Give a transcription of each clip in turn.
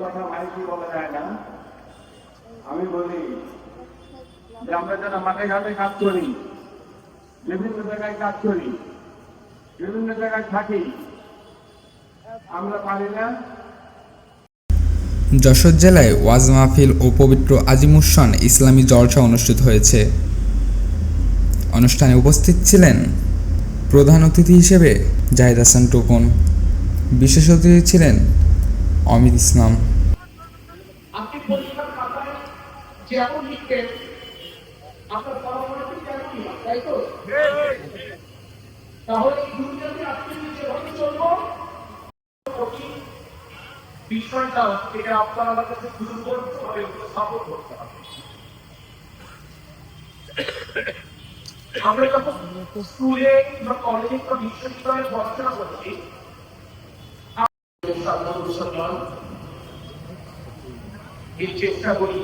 কথা মাইকি বলা যায় না? আমি বলি যে আমরা যারা মাঠে ঘাটে কাজ করি, বিভিন্ন জায়গায় কাজ করি, বিভিন্ন জায়গায় থাকি। আমরা পারি না। যশোর জেলায় ওয়াজ মাহফিল ও পবিত্র আজিমুসান ইসলামী জলসা অনুষ্ঠিত হয়েছে। অনুষ্ঠানে উপস্থিত ছিলেন প্রধান অতিথি হিসেবে জাহিদ হাসান টুকুন বিশেষ অতিথি ছিলেন অমিত ইসলাম। আমরা যখন স্কুলে বা কলেজে বা বিশ্ববিদ্যালয়ে পড়াশোনা করছি সাধারণ মুসলমান এই চেষ্টা করি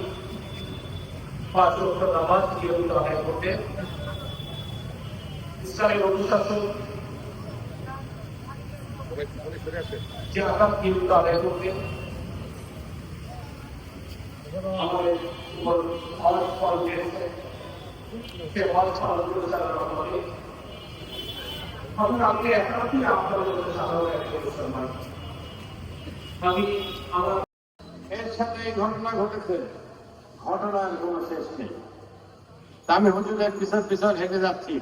পাঁচ লক্ষ নামাজ নিয়মিত আদায় করতে ইসলামের অনুশাসন যে আঘাত নিয়মিত আদায় করতে আমাদের উপর হজ ফল দিয়েছে সে হজ ফল পরিচালনা করে তখন আপনি একাকি আপনার মধ্যে সাধারণ আমি হুজুরের পিছন পিছন হেঁটে যাচ্ছি।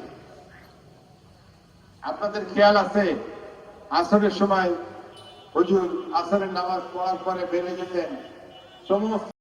আপনাদের খেয়াল আছে, আসরের সময় হুজুর আসরের নামাজ পড়ার পরে বেড়ে যেতেন। সমস্ত